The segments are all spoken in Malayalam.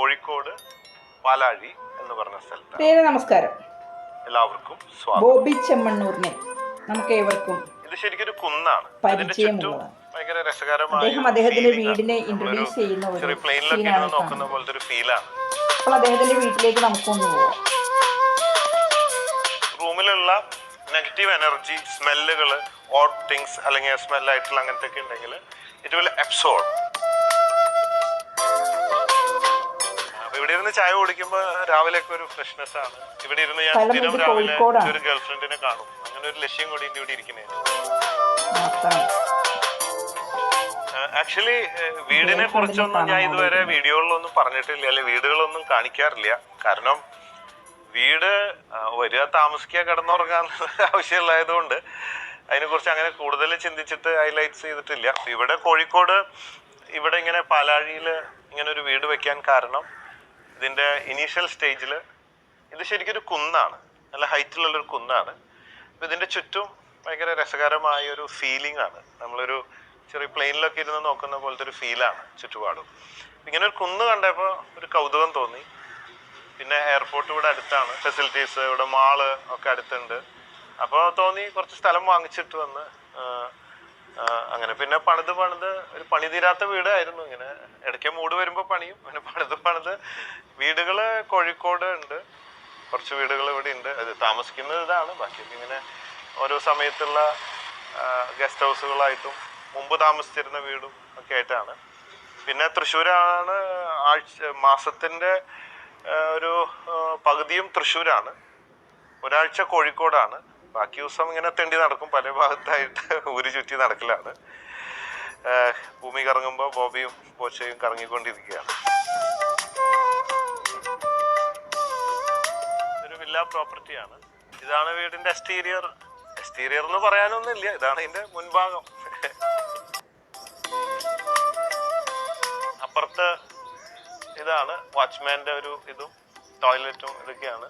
കോഴിക്കോട് പാലാഴി എന്ന് പറഞ്ഞ സ്ഥലത്ത് പേര് നമസ്കാരം. എല്ലാവർക്കും സ്വാഗതം. ബോബി ചെമ്മണ്ണൂറിനെ നമുക്ക് ഏവർക്കും ഇത് ശരിക്കൊരു കുന്നാണ്. ഇതിന്റെ ചുറ്റും പരിചയമുള്ളതാണ്. ഭയങ്കര രസകരമായ അദ്ദേഹം അദ്ദേഹത്തിന്റെ വീടിനെ ഇൻട്രൊഡ്യൂസ് introduce ചെയ്യുന്ന ഒരു പ്ലെയിനിലൊക്കെ scene ആണ് നോക്കുന്ന. പോലത്തെ ഒരു ഫീലാണ് അപ്പോൾ അദ്ദേഹത്തിന്റെ വീട്ടിലേക്ക് നമുക്കൊന്ന് പോവാം. റൂമിലുള്ള നെഗറ്റീവ് എനർജി സ്മെല്ലുകൾ ഓട്ട് തിങ്സ് അല്ലെങ്കിൽ സ്മെല്ലായിട്ടുള്ള അങ്ങനത്തെ ഒക്കെ ഉണ്ടെങ്കിൽ ഇറ്റ് വിൽ അബ്സോർബ് ഇരുന്ന് ചായ കുടിക്കുമ്പോൾ രാവിലെ ഒക്കെ ഒരു ഫ്രഷ്നെസ് ആണ്. ഇവിടെ ഇരുന്ന് ഞാൻ സ്ഥലം സ്ഥിരം ഇത് രാവിലെ കോഴിക്കോടാണ്. ഒരു ഗേൾഫ്രണ്ടിനെ കാണും. അങ്ങനെ ഒരു ലക്ഷ്യം കൂടി ഉണ്ട് ഇവിടെ ഇരിക്കുന്നേ ആക്ച്വലി വീടിനെ കുറിച്ചൊന്നും ഞാൻ ഇതുവരെ വീഡിയോകളിലൊന്നും പറഞ്ഞിട്ടില്ല അല്ലെ വീടുകളൊന്നും കാണിക്കാറില്ല. കാരണം വീട് ആ, വരിക താമസിക്കുക കിടന്നുറങ്ങാൻ ആവശ്യമുള്ളതുകൊണ്ട് അതിനെക്കുറിച്ച് അങ്ങനെ കൂടുതൽ ചിന്തിച്ചിട്ട് ഹൈലൈറ്റ്സ് ചെയ്തിട്ടില്ല. ഇവിടെ കോഴിക്കോട് ഇവിടെ ഇങ്ങനെ പാലാഴിയിൽ ഇങ്ങനെ ഒരു വീട് വെക്കാൻ കാരണം ഇതിന്റെ ഇനീഷ്യൽ സ്റ്റേജിൽ ഇത് ശരിക്കും ഒരു കുന്നാണ്. നല്ല ഹൈറ്റിലുള്ളൊരു കുന്നാണ്. അപ്പൊ ഇതിന്റെ ചുറ്റും ഭയങ്കര രസകരമായ ഒരു ഫീലിംഗ് ആണ്. നമ്മളൊരു ചെറിയ പ്ലെയിനിലൊക്കെ ഇരുന്ന് നോക്കുന്ന പോലത്തെ ഒരു ഫീലാണ് ചുറ്റുപാടും. ഇങ്ങനെ ഒരു കുന്ന് കണ്ടപ്പോൾ ഒരു കൗതുകം തോന്നി. പിന്നെ എയർപോർട്ട് ഇവിടെ അടുത്താണ്. ഫെസിലിറ്റീസ് ഇവിടെ മാൾ ഒക്കെ അടുത്തുണ്ട്. അപ്പോൾ തോന്നി കുറച്ച് സ്ഥലം വാങ്ങിച്ചിട്ട് വന്ന് അങ്ങനെ. പിന്നെ പണിത് പണിത് ഒരു പണി തീരാത്ത വീടായിരുന്നു. ഇങ്ങനെ ഇടയ്ക്ക് മൂട് വരുമ്പോൾ പണിയും. പിന്നെ പണിത് പണിത് വീടുകൾ കോഴിക്കോട് ഉണ്ട്. കുറച്ച് വീടുകൾ ഇവിടെ ഉണ്ട്. അത് താമസിക്കുന്നത് ഇതാണ്. ബാക്കി ഇങ്ങനെ ഓരോ സമയത്തുള്ള ഗസ്റ്റ് ഹൗസുകളായിട്ടും മുമ്പ് താമസിച്ചിരുന്ന വീടും ഒക്കെ ആയിട്ടാണ്. പിന്നെ തൃശ്ശൂരാണ് ആഴ്ച മാസത്തിന്റെ ഒരു പകുതിയും തൃശ്ശൂരാണ്. ഒരാഴ്ച കോഴിക്കോടാണ്. ബാക്കി ദിവസം ഇങ്ങനെ തെണ്ടി നടക്കും. പല ഭാഗത്തായിട്ട് ഒരു ചുറ്റി നടക്കലാണ്. ഭൂമി കറങ്ങുമ്പോൾ ബോബിയും പോച്ചയും കറങ്ങിക്കൊണ്ടിരിക്കുകയാണ്. ഒരു വില്ല പ്രോപ്പർട്ടിയാണ് ഇതാണ് വീടിന്റെ എക്സ്റ്റീരിയർ എക്സ്റ്റീരിയർ എന്ന് പറയാനൊന്നുമില്ല. ഇതാണ് ഇതിന്റെ മുൻഭാഗം. അപ്പുറത്ത് ഇതാണ് വാച്ച്മാന്റെ ഒരു ഇതും ടോയ്ലറ്റും ഇതൊക്കെയാണ്.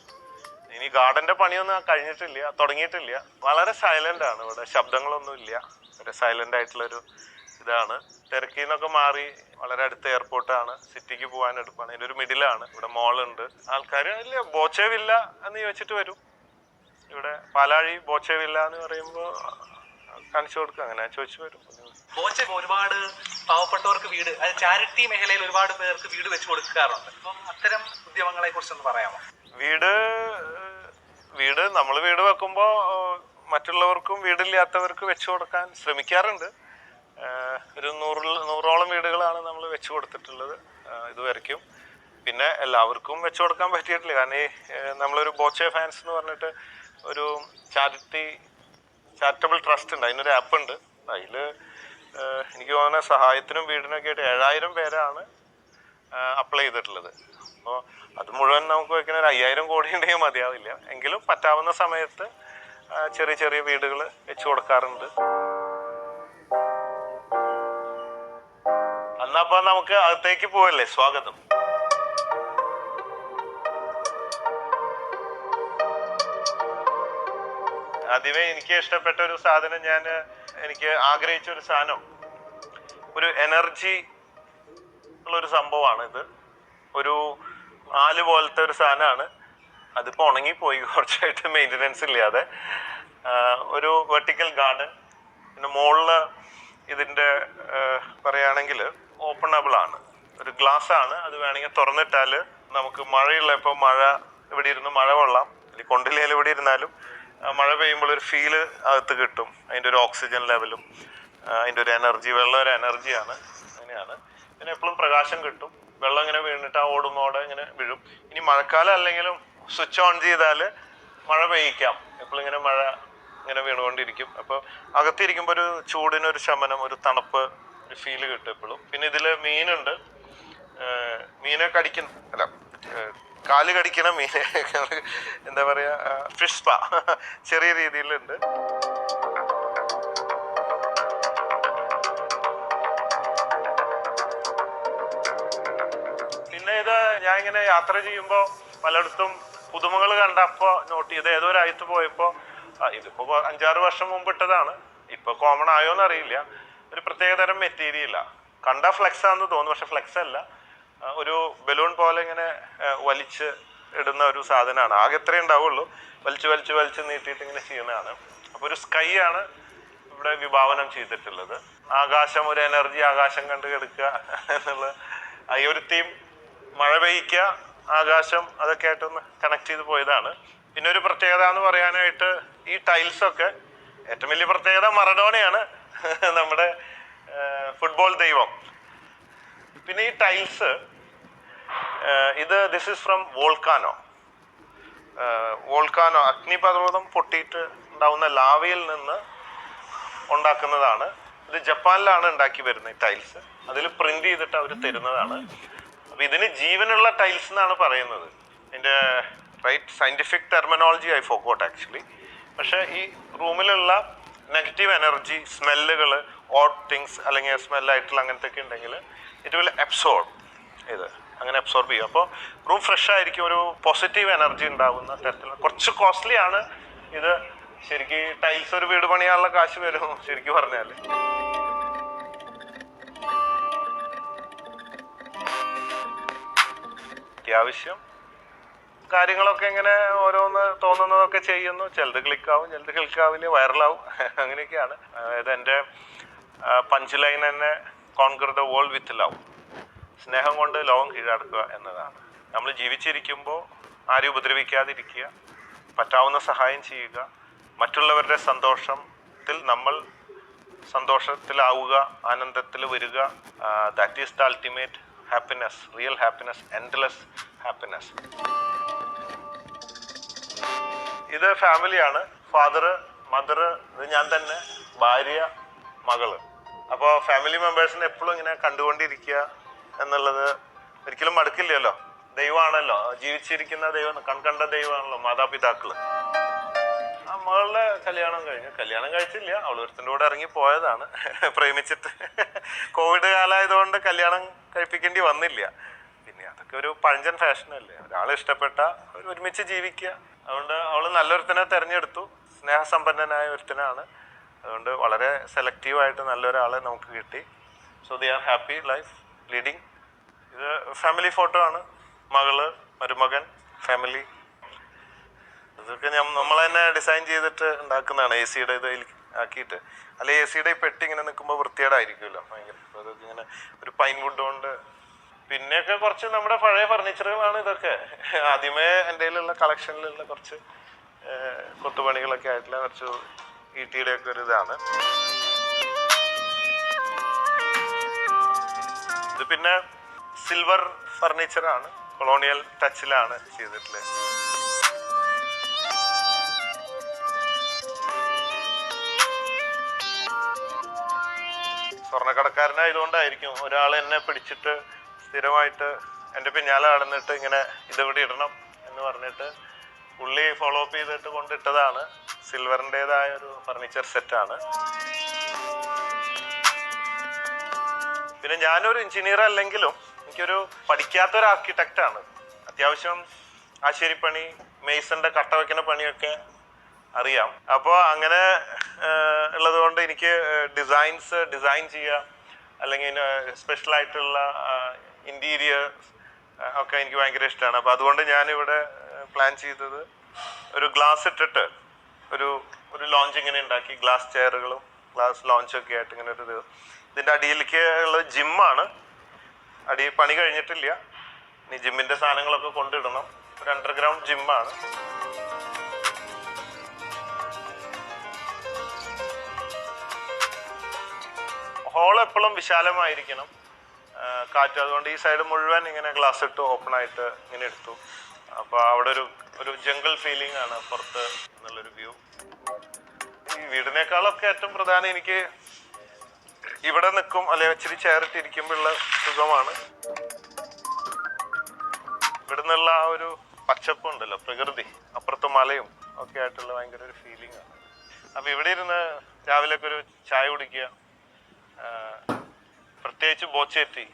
ഇനി ഗാർഡന്റെ പണിയൊന്നും കഴിഞ്ഞിട്ടില്ല തുടങ്ങിയിട്ടില്ല. വളരെ സൈലന്റ് ആണ് ഇവിടെ. ശബ്ദങ്ങളൊന്നും ഇല്ല. ഒരു സൈലന്റ് ആയിട്ടുള്ള ഒരു ഇതാണ്. തിരക്കിൽ നിന്നൊക്കെ മാറി വളരെ അടുത്ത എയർപോർട്ടാണ് സിറ്റിക്ക് പോകാൻ എടുപ്പാണ്. ഇതിന്റെ ഒരു മിഡിലാണ് ഇവിടെ മോളുണ്ട് ആൾക്കാർ ഇല്ല ബോച്ചേവില്ല എന്ന് ചോദിച്ചിട്ട് വരും. ഇവിടെ പാലാഴി ബോച്ചേവില്ല എന്ന് പറയുമ്പോൾ കാണിച്ചു കൊടുക്കുക അങ്ങനെ ചോദിച്ചു വരും. ബോച്ചെ ഒരുപാട് പാവപ്പെട്ടവർക്ക് വീട് അത് ചാരിറ്റി മേഖലയിൽ ഒരുപാട് പേർക്ക് വീട് വെച്ച് കൊടുക്കാറുണ്ട്. അപ്പം അത്തരം ഉദ്യമങ്ങളെ കുറിച്ചൊന്ന് പറയാമോ? വീട് വീട് നമ്മൾ വീട് വെക്കുമ്പോൾ മറ്റുള്ളവർക്കും വീടില്ലാത്തവർക്ക് വെച്ചു കൊടുക്കാൻ ശ്രമിക്കാറുണ്ട്. ഒരു നൂറിൽ നൂറോളം വീടുകളാണ് നമ്മൾ വെച്ചു കൊടുത്തിട്ടുള്ളത് ഇതുവരയ്ക്കും. പിന്നെ എല്ലാവർക്കും വെച്ചു കൊടുക്കാൻ പറ്റിയിട്ടില്ല. കാരണം ഈ നമ്മളൊരു ബോച്ചെ ഫാൻസ് എന്ന് പറഞ്ഞിട്ട് ഒരു ചാരിറ്റി ചാരിറ്റബിൾ ട്രസ്റ്റ് ഉണ്ട്. അതിനൊരു ആപ്പ് ഉണ്ട്. അതിൽ എനിക്ക് തോന്നുന്ന സഹായത്തിനും വീടിനൊക്കെ ആയിട്ട് ഏഴായിരം പേരാണ് അപ്ലൈ ചെയ്തിട്ടുള്ളത്. അപ്പോൾ അത് മുഴുവൻ നമുക്ക് വെക്കുന്ന ഒരു അയ്യായിരം കോടി മതിയാവില്ല. എങ്കിലും പറ്റാവുന്ന സമയത്ത് ചെറിയ ചെറിയ വീടുകൾ വെച്ചു കൊടുക്കാറുണ്ട്. അന്നപ്പോ നമുക്ക് അകത്തേക്ക് പോവല്ലേ? സ്വാഗതം. ആദ്യമേ എനിക്ക് ഇഷ്ടപ്പെട്ട ഒരു സാധനം ഞാൻ എനിക്ക് ആഗ്രഹിച്ച ഒരു സാധനം. ഒരു എനർജി ഉള്ള ഒരു സംഭവമാണ് ഇത് ഒരു ആൽ പോലത്തെ ഒരു സാധനമാണ്. അതിപ്പോ ഉണങ്ങിപ്പോയി കുറച്ചായിട്ട് മെയിന്റനൻസ് ഇല്ലാതെ. ഒരു വെർട്ടിക്കൽ ഗാർഡൻ പിന്നെ മുകളിൽ ഇതിന്റെ പറയുകയാണെങ്കിൽ ഓപ്പണബിൾ ആണ്. ഒരു ഗ്ലാസ് ആണ്. അത് വേണമെങ്കിൽ തുറന്നിട്ടാൽ നമുക്ക് മഴയുള്ളപ്പോൾ മഴ ഇവിടെ ഇരുന്ന് മഴ കൊള്ളാം. അല്ലെങ്കിൽ കൊണ്ടില്ലെങ്കിൽ ഇവിടെ ഇരുന്നാലും മഴ പെയ്യുമ്പോൾ ഒരു ഫീൽ അകത്ത് കിട്ടും. അതിന്റെ ഒരു ഓക്സിജൻ ലെവലും അതിന്റെ ഒരു എനർജി വെള്ളം ഒരു എനർജിയാണ് അങ്ങനെയാണ്. പിന്നെ എപ്പോഴും പ്രകാശം കിട്ടും. വെള്ളം ഇങ്ങനെ വീണിട്ട് ആ ഓടുന്നോടെ ഇങ്ങനെ വീഴും. ഇനി മഴക്കാലം അല്ലെങ്കിലും സ്വിച്ച് ഓൺ ചെയ്താൽ മഴ പെയ്യിക്കാം. എപ്പോഴും ഇങ്ങനെ മഴ ഇങ്ങനെ വീണുകൊണ്ടിരിക്കും. അപ്പോൾ അകത്തിരിക്കുമ്പോൾ ഒരു ചൂടിനൊരു ശമനം ഒരു തണുപ്പ് ഒരു ഫീൽ കിട്ടും എപ്പോഴും പിന്നെ ഇതിൽ മീനുണ്ട്. മീനെ കടിക്കുന്ന അല്ല കാൽ കടിക്കണ മീനെ എന്താ പറയാ ഫിഷ് സ്പാ ചെറിയ രീതിയിലുണ്ട്. ഇങ്ങനെ യാത്ര ചെയ്യുമ്പോൾ പലയിടത്തും പുതുമകൾ കണ്ടപ്പോൾ നോട്ട് ചെയ്ത് ഏതോ രാജ്യത്ത് പോയപ്പോൾ ഇതിപ്പോ അഞ്ചാറ് വർഷം മുമ്പ് ഇട്ടതാണ്. ഇപ്പൊ കോമൺ ആയോന്ന് അറിയില്ല. ഒരു പ്രത്യേകതരം മെറ്റീരിയല കണ്ട ഫ്ലെക്സ് ആണെന്ന് തോന്നുന്നു പക്ഷെ ഫ്ലെക്സ് അല്ല. ഒരു ബലൂൺ പോലെ ഇങ്ങനെ വലിച്ച് ഇടുന്ന ഒരു സാധനമാണ്. ആകെ ഇത്രേ ഉണ്ടാവുള്ളൂ. വലിച്ച് വലിച്ച് വലിച്ച് നീട്ടിയിട്ട് ഇങ്ങനെ ചെയ്യുന്നതാണ്. അപ്പോൾ ഒരു സ്കൈ ആണ് ഇവിടെ വിഭാവനം ചെയ്തിട്ടുള്ളത്. ആകാശം ഒരു എനർജി ആകാശം കണ്ട് കിടക്കുക എന്നുള്ള ഈ ഒരു തീം മഴ പെയ്യ്ക്കുക ആകാശം അതൊക്കെ ആയിട്ടൊന്ന് കണക്ട് ചെയ്ത് പോയതാണ്. പിന്നെ ഒരു പ്രത്യേകത എന്ന് പറയാനായിട്ട് ഈ ടൈൽസൊക്കെ ഏറ്റവും വലിയ പ്രത്യേകത മറഡോണയാണ്. നമ്മുടെ ഫുട്ബോൾ ദൈവം. പിന്നെ ഈ ടൈൽസ് ഇത് this is from volcano volcano അഗ്നിപർവതം പൊട്ടിയിട്ട് ഉണ്ടാവുന്ന ലാവയിൽ നിന്ന് ഉണ്ടാക്കുന്നതാണ്. ഇത് ജപ്പാനിലാണ് ഉണ്ടാക്കി വരുന്നത് ഈ ടൈൽസ് അതിൽ പ്രിന്റ് ചെയ്തിട്ട് അവർ തരുന്നതാണ്. അപ്പൊ ഇതിന് ജീവനുള്ള ടൈൽസ് എന്നാണ് പറയുന്നത്. ഇതിന്റെ right scientific terminology I forgot actually പക്ഷേ ഈ റൂമിലുള്ള നെഗറ്റീവ് എനർജി സ്മെല്ലുകൾ ഓട്ട് തിങ്സ് അല്ലെങ്കിൽ സ്മെല്ലായിട്ടുള്ള അങ്ങനത്തെ ഒക്കെ ഉണ്ടെങ്കിൽ ഇറ്റ് വിൽ അബ്സോർബ് ഇത്. അങ്ങനെ അബ്സോർബ് ചെയ്യും അപ്പോൾ റൂം ഫ്രഷ് ആയിരിക്കും ഒരു പോസിറ്റീവ് എനർജി ഉണ്ടാകുന്ന തരത്തിലുള്ള കുറച്ച് കോസ്റ്റ്ലി ആണ് ഇത്. ശരിക്കും ടൈൽസ് ഒരു വീട് പണിയാനുള്ള കാശ് വരും ശരിക്കും പറഞ്ഞാൽ അത്യാവശ്യം കാര്യങ്ങളൊക്കെ ഇങ്ങനെ ഓരോന്ന് തോന്നുന്നതൊക്കെ ചെയ്യുന്നു. ചിലത് ക്ലിക്കാവും ചിലത് ക്ലിക്കാവില്ല വൈറലാവും അങ്ങനെയൊക്കെയാണ്. അതായത് എന്റെ പഞ്ച് ലൈൻ തന്നെ concrete the world with love സ്നേഹം കൊണ്ട് ലോകം കീഴടക്കുക എന്നതാണ്. നമ്മൾ ജീവിച്ചിരിക്കുമ്പോൾ ആരും ഉപദ്രവിക്കാതിരിക്കുക പറ്റാവുന്ന സഹായം ചെയ്യുക മറ്റുള്ളവരുടെ സന്തോഷത്തിൽ നമ്മൾ സന്തോഷത്തിലാവുക ആനന്ദത്തിൽ വരിക that is the ultimate happiness real happiness endless happiness ഇത് ഫാമിലിയാണ്. ഫാദർ മദർ ഇത് ഞാൻ തന്നെ ഭാര്യ മകൾ. അപ്പോൾ ഫാമിലി മെമ്പേഴ്സിനെ എപ്പോഴും ഇങ്ങനെ കണ്ടുകൊണ്ടിരിക്കുക എന്നുള്ളത് ഒരിക്കലും മടുക്കില്ലല്ലോ. ദൈവമാണല്ലോ. ജീവിച്ചിരിക്കുന്ന ദൈവം കൺകണ്ട ദൈവമാണല്ലോ മാതാപിതാക്കൾ. ആ മകളുടെ കല്യാണം കഴിഞ്ഞു. കല്യാണം കഴിച്ചില്ല. അവൾ ഒരുത്തിന്റെ കൂടെ ഇറങ്ങി പോയതാണ് പ്രേമിച്ചിട്ട്. കോവിഡ് കാലമായതുകൊണ്ട് കല്യാണം കഴിപ്പിക്കേണ്ടി വന്നില്ല. പിന്നെ അതൊക്കെ ഒരു പഴഞ്ചൻ ഫാഷനല്ലേ ഒരാളെ ഇഷ്ടപ്പെട്ട ഒരുമിച്ച് ജീവിക്കുക. അതുകൊണ്ട് അവൾ നല്ലൊരുത്തനെ തിരഞ്ഞെടുത്തു. സ്നേഹസമ്പന്നനായ ഒരുത്തനാണ്. അതുകൊണ്ട് വളരെ സെലക്റ്റീവായിട്ട് നല്ലൊരാളെ നമുക്ക് കിട്ടി. So they are happy life leading ഇത് ഫാമിലി ഫോട്ടോ ആണ്. മകൾ മരുമകൻ ഫാമിലി ഇതൊക്കെ നമ്മൾ തന്നെ ഡിസൈൻ ചെയ്തിട്ട് ഉണ്ടാക്കുന്നതാണ് എ സിയുടെ ഇത് അതിൽ ആക്കിയിട്ട്. അല്ലെ എ സിയുടെ പെട്ടി ഇങ്ങനെ നിൽക്കുമ്പോൾ വൃത്തികേടായിരിക്കുമല്ലോ. ഭയങ്കര. അതൊക്കെ ഇങ്ങനെ ഒരു പൈൻ വുഡ് കൊണ്ട് പിന്നെയൊക്കെ കുറച്ച് നമ്മുടെ പഴയ ഫർണിച്ചറുകളാണ് ഇതൊക്കെ. ആദ്യമേ എന്റെ കയ്യിലുള്ള കളക്ഷനിലുള്ള കുറച്ച് കൊത്തുപണികളൊക്കെ ആയിട്ടുള്ള കുറച്ച് ഈട്ടിയുടെ ഒക്കെ ഒരു ഇതാണ്. ഇത് പിന്നെ സിൽവർ ഫർണിച്ചറാണ്. കൊളോണിയൽ ടച്ചിലാണ് ചെയ്തിട്ടുള്ളത്. സ്വർണക്കടക്കാരനായതുകൊണ്ടായിരിക്കും ഒരാൾ എന്നെ പിടിച്ചിട്ട് സ്ഥിരമായിട്ട് എന്റെ പിന്നാലെ നടന്നിട്ട് ഇങ്ങനെ ഇതെവിടെ ഇടണം എന്ന് പറഞ്ഞിട്ട് പുള്ളി ഫോളോ അപ്പ് ചെയ്തിട്ട് കൊണ്ടിട്ടതാണ്. സിൽവറിന്റെതായ ഒരു ഫർണിച്ചർ സെറ്റാണ് പിന്നെ ഞാനൊരു എഞ്ചിനീയർ അല്ലെങ്കിലും എനിക്കൊരു പഠിക്കാത്തൊരു ആർക്കിടെക്റ്റ് ആണ്. അത്യാവശ്യം ആശേരിപ്പണി മെയ്സന്റെ കട്ട വെക്കുന്ന പണിയൊക്കെ അറിയാം. അപ്പോൾ അങ്ങനെ ഉള്ളതുകൊണ്ട് എനിക്ക് ഡിസൈൻസ് ഡിസൈൻ ചെയ്യുക അല്ലെങ്കിൽ സ്പെഷ്യൽ ആയിട്ടുള്ള ഇന്റീരിയർ ഒക്കെ എനിക്ക് ഭയങ്കര ഇഷ്ടമാണ് അപ്പോൾ അതുകൊണ്ട് ഞാനിവിടെ പ്ലാൻ ചെയ്തത് ഒരു ഗ്ലാസ് ഇട്ടിട്ട് ഒരു ഒരു ലോഞ്ച് ഇങ്ങനെ ഉണ്ടാക്കി. ഗ്ലാസ് ചെയറുകളും ഗ്ലാസ് ലോഞ്ചൊക്കെ ആയിട്ട് ഇങ്ങനെ ഒരു ഇത്. ഇതിന്റെ അടിയിലേക്ക് ഉള്ള ജിമ്മാണ് അടി പണി കഴിഞ്ഞിട്ടില്ല. ഇനി ജിമ്മിന്റെ സാധനങ്ങളൊക്കെ കൊണ്ടിടണം. ഒരു അണ്ടർഗ്രൗണ്ട് ജിമ്മാണ് ഹോൾ എപ്പോഴും വിശാലമായിരിക്കണം. കാറ്റ് അതുകൊണ്ട് ഈ സൈഡ് മുഴുവൻ ഇങ്ങനെ ഗ്ലാസ് ഇട്ട് ഓപ്പൺ ആയിട്ട് ഇങ്ങനെ എടുത്തു. അപ്പോൾ അവിടെ ഒരു ഒരു ജംഗിൾ ഫീലിംഗ് ആണ് പുറത്ത് എന്നുള്ളൊരു വ്യൂ ഈ വീടിനേക്കാളൊക്കെ ഏറ്റവും പ്രധാനം എനിക്ക് ഇവിടെ നിൽക്കും അല്ലെങ്കിൽ ഇച്ചിരി ചേർത്തിരിക്കുമ്പോഴുള്ള സുഖമാണ്. ഇവിടെ നിന്നുള്ള ആ ഒരു പച്ചപ്പ് ഉണ്ടല്ലോ പ്രകൃതി അപ്പുറത്ത് മലയും ഒക്കെ ആയിട്ടുള്ള ഭയങ്കര ഒരു ഫീലിംഗ് ആണ്. അപ്പോൾ ഇവിടെ ഇരുന്ന് രാവിലെ ഒക്കെ ഒരു ചായ കുടിക്കുക പ്രത്യേകിച്ച് ബോച്ചേറ്റി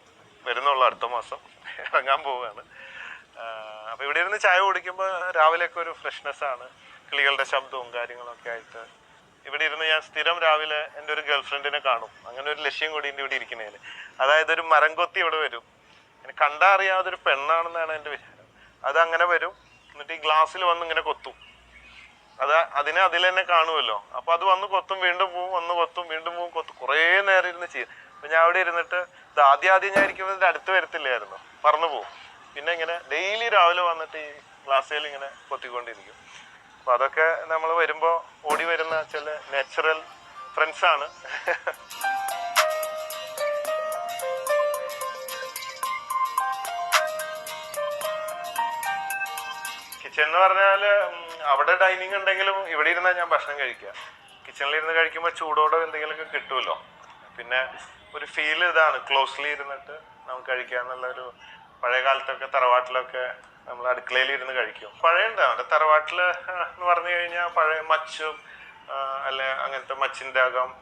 വരുന്നുള്ള അടുത്ത മാസം ഇറങ്ങാൻ പോവുകയാണ്. അപ്പോൾ അപ്പൊ ഇവിടെ ഇരുന്ന് ചായ കുടിക്കുമ്പോൾ രാവിലെയൊക്കെ ഒരു ഫ്രഷ്നെസ് ആണ്. കിളികളുടെ ശബ്ദവും കാര്യങ്ങളൊക്കെ ആയിട്ട്. ഇവിടെ ഇരുന്ന് ഞാൻ സ്ഥിരം രാവിലെ എന്റെ ഒരു ഗേൾ ഫ്രണ്ടിനെ കാണും. അങ്ങനെ ഒരു ലക്ഷ്യം കൂടി എന്റെ ഇവിടെ ഇരിക്കുന്നതിന് അതായത് ഒരു മരം കൊത്തി ഇവിടെ വരും. എന്നെ കണ്ടാറിയാതൊരു പെണ്ണാണെന്നാണ് എന്റെ വിചാരം. അത് അങ്ങനെ വരും. എന്നിട്ട് ഈ ഗ്ലാസ്സിൽ വന്ന് ഇങ്ങനെ കൊത്തും. അത് അതിനെ അതിൽ തന്നെ കാണുമല്ലോ. അപ്പൊ അത് വന്ന് കൊത്തും വീണ്ടും പോവും വന്ന് കൊത്തും വീണ്ടും പോവും കൊത്തും. കുറേ നേരം ഇരുന്ന് ചെയ്യും. അപ്പൊ ഞാൻ അവിടെ ഇരുന്നിട്ട് ഇത് ആദ്യം ആദ്യം ഞാൻ ഇരിക്കുമ്പോൾ ഇതിന്റെ അടുത്ത് വരത്തില്ലായിരുന്നു. പറന്നു പോവും. പിന്നെ ഇങ്ങനെ ഡെയിലി രാവിലെ വന്നിട്ട് ഈ ഗ്ലാസ്സിൽ ഇങ്ങനെ കൊത്തിക്കൊണ്ടിരിക്കും. അപ്പൊ അതൊക്കെ നമ്മൾ വരുമ്പോൾ ഓടി വരുന്ന ചില നാച്ചുറൽ ഫ്രണ്ട്സ് കിച്ചൺ എന്ന് പറഞ്ഞാൽ ഉം, അവിടെ ഡൈനിങ് ഉണ്ടെങ്കിലും ഇവിടെ ഇരുന്നാ ഞാൻ ഭക്ഷണം കഴിക്കുക. കിച്ചണിൽ ഇരുന്ന് കഴിക്കുമ്പോൾ ചൂടോടെ എന്തെങ്കിലുമൊക്കെ കിട്ടുമല്ലോ. പിന്നെ ഒരു ഫീൽ ഇതാണ്. ക്ലോസ്ലി ഇരുന്നിട്ട് നമുക്ക് കഴിക്കാന്നുള്ള ഒരു പഴയ കാലത്തൊക്കെ തറവാട്ടിലൊക്കെ നമ്മൾ അടുക്കളയിൽ ഇരുന്ന് കഴിക്കും. പഴയ ഉണ്ട് അവിടെ തറവാട്ടിൽ എന്ന് പറഞ്ഞു കഴിഞ്ഞാൽ പഴയ മച്ചും അല്ലെ അങ്ങനത്തെ മച്ചിന്റെ അകം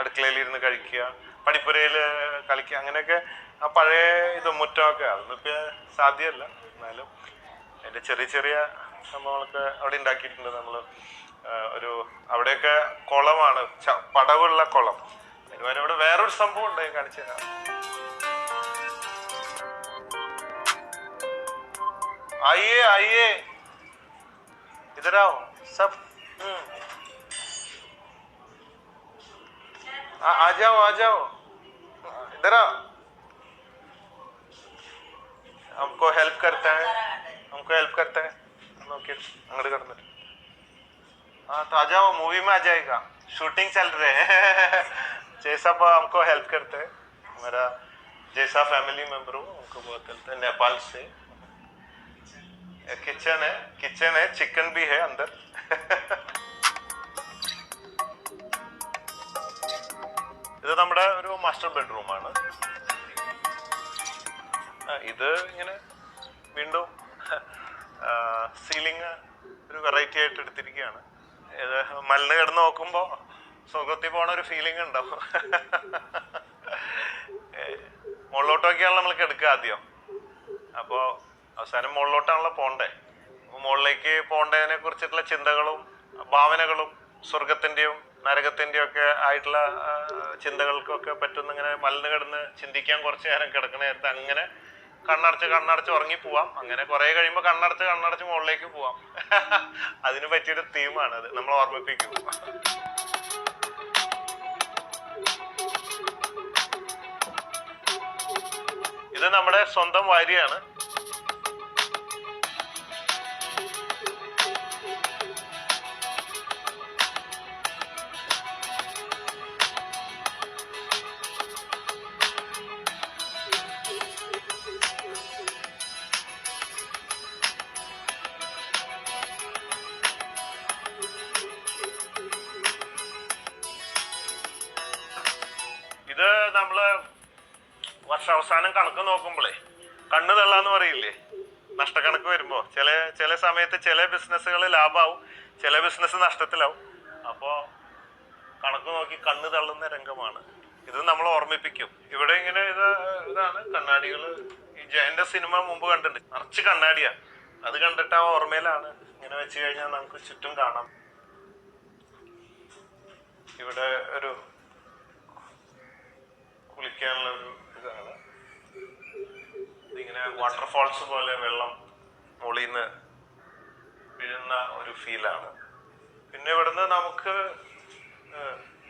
അടുക്കളയിൽ ഇരുന്ന് കഴിക്കുക പടിപ്പുരയിൽ കളിക്കുക അങ്ങനെയൊക്കെ ആ പഴയ ഇത് മുറ്റമൊക്കെ. അതൊന്നും ഇപ്പം സാധ്യമല്ല. എന്നാലും അതിന്റെ ചെറിയ ചെറിയ സംഭവങ്ങളൊക്കെ അവിടെ ഉണ്ടാക്കിയിട്ടുണ്ട് നമ്മൾ ഒരു അവിടെയൊക്കെ കുളമാണ് ച- പടവുള്ള കുളം അതിന് പകരം ഇവിടെ വേറൊരു സംഭവം ഉണ്ട് ഞാൻ കാണിച്ചു തരാം आइए आइए इधर आओ सब हम्म। आ, आ जाओ आ जाओ इधर आओ हमको हेल्प करता है അങ്ങോട്ട് കിടന്നിട്ട് हाँ तो आ जाओ मूवी में आ जाएगा शूटिंग चल रहे हैं जैसा वो हमको हेल्प करते हैं मेरा जैसा फैमिली मेंबर हो उनको बहुत हेल्प है नेपाल से किचन है किचन है चिकन भी है अंदर ഇത് നമ്മുടെ ഒരു മാസ്റ്റർ ബെഡ്റൂമാണ് ഇത് ഇങ്ങനെ വീണ്ടും സീലിംഗ് ഒരു വെറൈറ്റി ആയിട്ട് എടുത്തിരിക്കുകയാണ്. ഇത് മലിന് കിടന്ന് നോക്കുമ്പോൾ സുഖത്തിൽ പോണ ഒരു ഫീലിംഗ് ഉണ്ടാവും. മുകളിലോട്ടൊക്കെയാണ് നമ്മൾ കിടക്കുക ആദ്യം. അപ്പോൾ അവസാനം മുകളിലോട്ടാണല്ലോ പോണ്ടേ. മുകളിലേക്ക് പോണ്ടതിനെ കുറിച്ചിട്ടുള്ള ചിന്തകളും ഭാവനകളും സ്വർഗത്തിന്റെയും നരകത്തിന്റെയും ഒക്കെ ആയിട്ടുള്ള ചിന്തകൾക്കൊക്കെ പറ്റുന്ന ഇങ്ങനെ മലിന് കിടന്ന് ചിന്തിക്കാൻ കുറച്ച് നേരം കിടക്കുന്ന നേരത്തെ അങ്ങനെ കണ്ണടച്ച് കണ്ണടച്ച് ഉറങ്ങി പോവാം. അങ്ങനെ കുറെ കഴിയുമ്പോൾ കണ്ണടച്ച് കണ്ണടച്ച് മുകളിലേക്ക് പോവാം. അതിന് പറ്റിയൊരു തീമാണ് അത്. നമ്മൾ ഓർമ്മിപ്പിക്കും ഇത് നമ്മുടെ സ്വന്തം വാരിയാണ്. വർഷാവസാനം കണക്ക് നോക്കുമ്പോഴേ കണ്ണു തള്ളാന്ന് പറയില്ലേ? നഷ്ടക്കണക്ക് വരുമ്പോ. ചില ചില സമയത്ത് ചില ബിസിനസ്സുകൾ ലാഭാവും ചില ബിസിനസ് നഷ്ടത്തിലാവും. അപ്പോ കണക്ക് നോക്കി കണ്ണ് തള്ളുന്ന രംഗമാണ്. ഇത് നമ്മൾ ഓർമ്മിപ്പിക്കും. ഇവിടെ ഇങ്ങനെ ഇത് ഇതാണ് കണ്ണാടികൾ ഈ ജയന്റെ സിനിമ മുമ്പ് കണ്ടിട്ടുണ്ട്. നിറച്ച് കണ്ണാടിയാ. അത് കണ്ടിട്ട് ആ ഓർമ്മയിലാണ്. ഇങ്ങനെ വെച്ച് കഴിഞ്ഞാൽ നമുക്ക് ചുറ്റും കാണാം. ഇവിടെ ഒരു കുളിക്കാനുള്ള ഒരു ഇതാണ്. ഇതിങ്ങനെ വാട്ടർഫോൾസ് പോലെ വെള്ളം മുകളിൽ നിന്ന് വീഴുന്ന ഒരു ഫീലാണ് പിന്നെ ഇവിടുന്ന് നമുക്ക്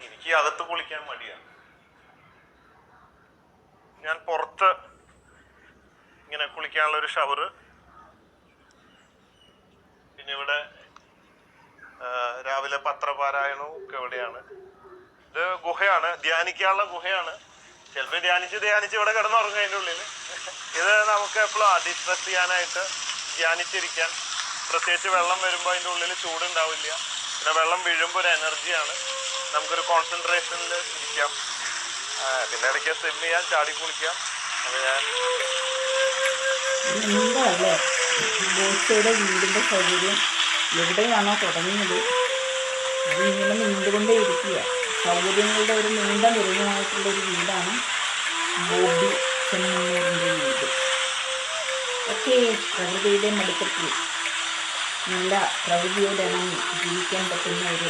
എനിക്ക് അകത്ത് കുളിക്കാൻ മടിയാണ് ഞാൻ പുറത്ത് ഇങ്ങനെ കുളിക്കാനുള്ള ഒരു ഷവർ പിന്നെ ഇവിടെ രാവിലെ പത്രപാരായണവും ഒക്കെ ഇവിടെയാണ്. ഇത് ഗുഹയാണ് ധ്യാനിക്കാനുള്ള ഗുഹയാണ്. ചിലപ്പോൾ ധ്യാനിച്ച് ധ്യാനിച്ച് ഇവിടെ കിടന്നുറങ്ങും അതിന്റെ ഉള്ളിൽ ഇത് നമുക്ക് എപ്പോഴും ഡിസ്ട്രസ് ചെയ്യാനായിട്ട് ധ്യാനിച്ചിരിക്കാൻ. പ്രത്യേകിച്ച് വെള്ളം വരുമ്പോൾ അതിന്റെ ഉള്ളിൽ ചൂടുണ്ടാവില്ല. പിന്നെ വെള്ളം വീഴുമ്പോൾ ഒരു എനർജിയാണ് നമുക്കൊരു കോൺസെൻട്രേഷനിൽ ഇരിക്കാം. പിന്നെ ഇടയ്ക്ക് സ്വിം ചെയ്യാം ചാടി കുളിക്കാം. അത് ഞാൻ വീടിന്റെ സൗകര്യം എവിടെയാണോ തുടങ്ങിയത് അത് ഇങ്ങനെ നീണ്ടുകൊണ്ടേ ഇരിക്കുക. സൗകര്യങ്ങളുടെ ഒരു നീണ്ട നിറയുമായിട്ടുള്ള ഒരു വീടാണ് ബോബി ചെമ്മണ്ണൂരിന്റെ വീട്. ഒക്കെ പ്രകൃതിയുടെ മടുക്കത്തിൽ നല്ല പ്രകൃതിയോടെ ഇണങ്ങി ജീവിക്കാൻ പറ്റുന്ന ഒരു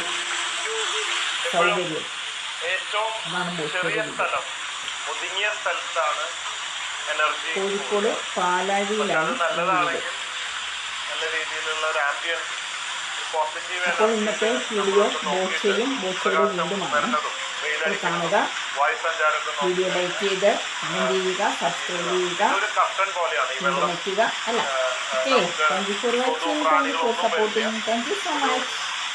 സൗകര്യം. കോഴിക്കോട് പാലാഴിയിലാണ് നല്ല രീതിയിലുള്ള ഒരു ആംബിയൻസ് അപ്പോൾ ഇന്നത്തെ വീഡിയോ ബോച്ചയും ബോച്ചയുടെ വീടുമാണ്. അപ്പോൾ കാണുക. വീഡിയോ ലൈക്ക് ചെയ്ത് കമന്റ് ചെയ്യുക സബ്സ്ക്രൈബ് ചെയ്യുക. പിന്തുണയ്ക്കുക അല്ല. Okay thank you for watching thank you for supporting thank you so much